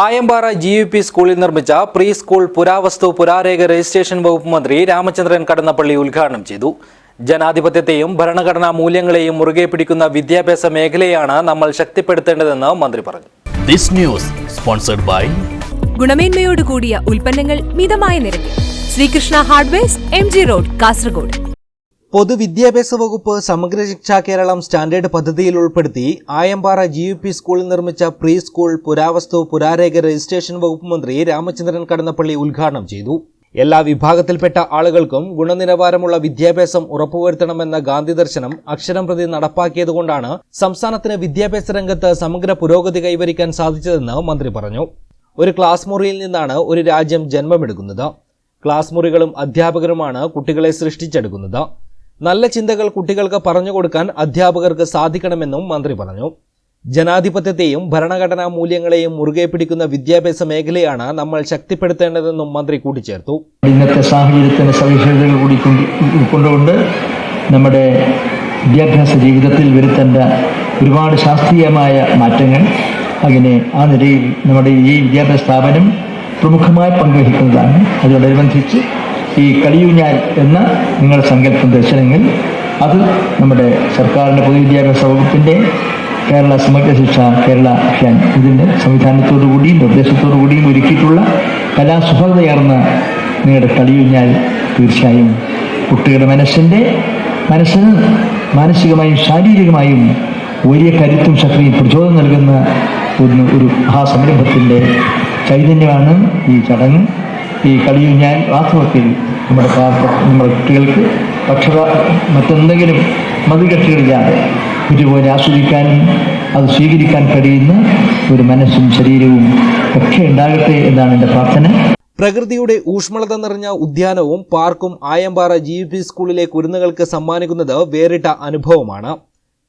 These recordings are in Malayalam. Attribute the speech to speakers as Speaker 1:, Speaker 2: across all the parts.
Speaker 1: ആയമ്പാറ ജി യു പി സ്കൂളിൽ നിർമ്മിച്ച പ്രീ സ്കൂൾ പുരാവസ്തു പുരാരേഖ രജിസ്ട്രേഷൻ വകുപ്പ് മന്ത്രി രാമചന്ദ്രൻ കടന്നപ്പള്ളി ഉദ്ഘാടനം ചെയ്തു. ജനാധിപത്യത്തെയും ഭരണഘടനാ മൂല്യങ്ങളെയും മുറുകെ പിടിക്കുന്ന വിദ്യാഭ്യാസ മേഖലയാണ് നമ്മൾ ശക്തിപ്പെടുത്തേണ്ടതെന്ന് മന്ത്രി പറഞ്ഞു.
Speaker 2: ദിസ് ന്യൂസ് സ്പോൺസർഡ് ബൈ
Speaker 3: ഗുണമേന്മയോട് കൂടിയ ഉൽപ്പന്നങ്ങൾ മിതമായ നിരക്കിൽ. Srikrishna hardware M G road Kasaragod.
Speaker 1: പൊതുവിദ്യാഭ്യാസ വകുപ്പ് സമഗ്ര ശിക്ഷാ കേരളം സ്റ്റാൻഡേർഡ് പദ്ധതിയിൽ ഉൾപ്പെടുത്തി ആയമ്പാറ ജി യു പി സ്കൂളിൽ നിർമ്മിച്ച പ്രീ സ്കൂൾ പുരാവസ്തു പുരാരേഖ രജിസ്ട്രേഷൻ വകുപ്പ് മന്ത്രി രാമചന്ദ്രൻ കടന്നപ്പള്ളി ഉദ്ഘാടനം ചെയ്തു. എല്ലാ വിഭാഗത്തിൽപ്പെട്ട ആളുകൾക്കും ഗുണനിലവാരമുള്ള വിദ്യാഭ്യാസം ഉറപ്പുവരുത്തണമെന്ന ഗാന്ധി ദർശനം അക്ഷരം പ്രതി നടപ്പാക്കിയതുകൊണ്ടാണ് സംസ്ഥാനത്തിന് വിദ്യാഭ്യാസ രംഗത്ത് സമഗ്ര പുരോഗതി കൈവരിക്കാൻ സാധിച്ചതെന്ന് മന്ത്രി പറഞ്ഞു. ഒരു ക്ലാസ് മുറിയിൽ നിന്നാണ് ഒരു രാജ്യം ജന്മമെടുക്കുന്നത്. ക്ലാസ് മുറികളും അധ്യാപകരുമാണ് കുട്ടികളെ സൃഷ്ടിച്ചെടുക്കുന്നത്. നല്ല ചിന്തകൾ കുട്ടികൾക്ക് പറഞ്ഞു കൊടുക്കാൻ അധ്യാപകർക്ക് സാധിക്കണമെന്നും മന്ത്രി പറഞ്ഞു. ജനാധിപത്യത്തെയും ഭരണഘടനാ മൂല്യങ്ങളെയും മുറുകെ പിടിക്കുന്ന വിദ്യാഭ്യാസ മേഖലയാണ് നമ്മൾ ശക്തിപ്പെടുത്തേണ്ടതെന്നും മന്ത്രി കൂട്ടിച്ചേർത്തു.
Speaker 4: ഇന്നത്തെ സാഹചര്യത്തിന് സവിശേഷതകൾ കൂടി കൊണ്ട് ഉൾക്കൊണ്ടുകൊണ്ട് നമ്മുടെ വിദ്യാഭ്യാസ ജീവിതത്തിൽ വരുത്തേണ്ട ഒരുപാട് ശാസ്ത്രീയമായ മാറ്റങ്ങൾ അങ്ങനെ ആ നിലയിൽ നമ്മുടെ ഈ വിദ്യാഭ്യാസ സ്ഥാപനം പ്രമുഖമായ പങ്കുവഹിക്കുന്നതാണ്. അതിനോടനുബന്ധിച്ച് ഈ കളിയൂഞ്ഞാൽ എന്ന നിങ്ങളുടെ സങ്കല്പം ദർശനങ്ങൾ അത് നമ്മുടെ സർക്കാരിന്റെ പൊതുവിദ്യാഭ്യാസ വകുപ്പിന്റെ കേരള സമഗ്ര ശിക്ഷ കേരള അഭിയാൻ ഇതിന്റെ സംവിധാനത്തോടു കൂടിയും നിർദ്ദേശത്തോടു കൂടിയും ഒരുക്കിയിട്ടുള്ള കലാസുഭതയാർന്ന നിങ്ങളുടെ കളിയുഞ്ഞാൽ തീർച്ചയായും കുട്ടികളുടെ മനസ്സിന്റെ മനസ്സിന് മാനസികമായും ശാരീരികമായും വലിയ കരുത്തും ശക്തിയും പ്രചോദനം നൽകുന്ന ഒന്ന് ഒരു മഹാസംരംഭത്തിന്റെ സംരംഭത്തിന്റെ ചൈതന്യമാണ് ഈ ചടങ്ങ്. ഈ കളിയിൽ ഞാൻ വാസ്തവത്തിൽ നമ്മുടെ നമ്മുടെ കുട്ടികൾക്ക് പക്ഷത മറ്റെന്തെങ്കിലും മതികെട്ടുകളില്ലാതെ ഇതുപോലെ ആസ്വദിക്കാനും അത് സ്വീകരിക്കാൻ കഴിയുന്ന ഒരു മനസ്സും ശരീരവും ഒക്കെ ഉണ്ടാകട്ടെ എന്നാണ് എന്റെ പ്രാർത്ഥന.
Speaker 1: പ്രകൃതിയുടെ ഊഷ്മളത നിറഞ്ഞ ഉദ്യാനവും പാർക്കും ആയമ്പാറ ജി പി സ്കൂളിലെ കുരുന്നുകൾക്ക് സമ്മാനിക്കുന്നത് വേറിട്ട അനുഭവമാണ്.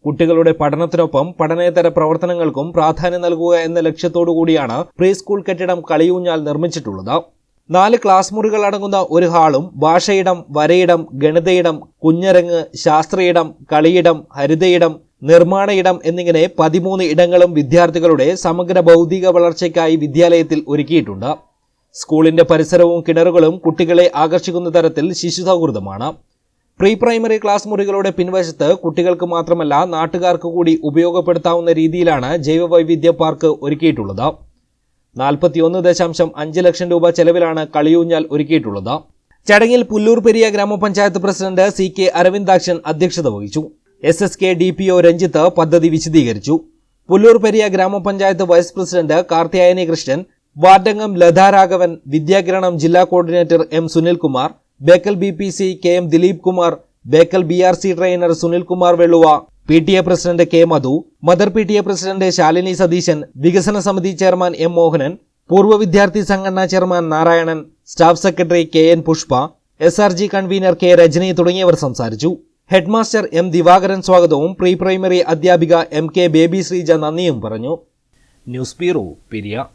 Speaker 1: കുട്ടികളുടെ പഠനത്തിനൊപ്പം പഠനേതര പ്രവർത്തനങ്ങൾക്കും പ്രാധാന്യം നൽകുക എന്ന ലക്ഷ്യത്തോടു കൂടിയാണ് പ്രീ സ്കൂൾ കെട്ടിടം കളിയൂഞ്ഞാൽ നിർമ്മിച്ചിട്ടുള്ളത്. നാല് ക്ലാസ് മുറികൾ അടങ്ങുന്ന ഒരു ഹാളും ഭാഷയിടം വരയിടം ഗണിതയിടം കുഞ്ഞരങ്ങ് ശാസ്ത്രയിടം കളിയിടം ഹരിതയിടം നിർമ്മാണ ഇടം എന്നിങ്ങനെ പതിമൂന്ന് ഇടങ്ങളും വിദ്യാർത്ഥികളുടെ സമഗ്ര ഭൗതിക വളർച്ചയ്ക്കായി വിദ്യാലയത്തിൽ ഒരുക്കിയിട്ടുണ്ട്. സ്കൂളിന്റെ പരിസരവും കിണറുകളും കുട്ടികളെ ആകർഷിക്കുന്ന തരത്തിൽ ശിശു സൗഹൃദമാണ് പ്രീ പ്രൈമറി ക്ലാസ് മുറികളുടെ പിൻവശത്ത് കുട്ടികൾക്ക് മാത്രമല്ല നാട്ടുകാർക്ക് കൂടി ഉപയോഗപ്പെടുത്താവുന്ന രീതിയിലാണ് ജൈവവൈവിധ്യ പാർക്ക് ഒരുക്കിയിട്ടുള്ളത്. നാൽപ്പത്തിയൊന്ന് ദശാംശം അഞ്ച് ലക്ഷം രൂപ ചെലവിലാണ് കളിയൂഞ്ഞാൽ ഒരുക്കിയിട്ടുള്ളത്. ചടങ്ങിൽ പുല്ലൂർ പെരിയ ഗ്രാമപഞ്ചായത്ത് പ്രസിഡന്റ് സി കെ അരവിന്ദാക്ഷൻ അധ്യക്ഷത വഹിച്ചു. S S K D P O Ranjith പദ്ധതി വിശദീകരിച്ചു. പുല്ലൂർ പെരിയ ഗ്രാമപഞ്ചായത്ത് വൈസ് പ്രസിഡന്റ് കാർത്തിയായനി കൃഷ്ണൻ വാർഡംഗം ലതാരാഘവൻ വിദ്യാകിരണം ജില്ലാ coordinator M Sunilkumar Bekal B P C K M Dileep Kumar Bekal B R C trainer Sunilkumar Velluva P T A president K Madhu mother P T A president Shalini Satheesan വികസന സമിതി ചെയർമാൻ എം മോഹനൻ പൂർവ വിദ്യാർത്ഥി സംഘടനാ chairman Narayanan staff secretary K N Pushpa S R G convener K Rajani തുടങ്ങിയവർ സംസാരിച്ചു. ഹെഡ്മാസ്റ്റർ എം ദിവാകരൻ സ്വാഗതവും പ്രീ പ്രൈമറി അധ്യാപിക എം കെ ബേബി ശ്രീജ നന്ദിയും പറഞ്ഞു. News bureau Periya.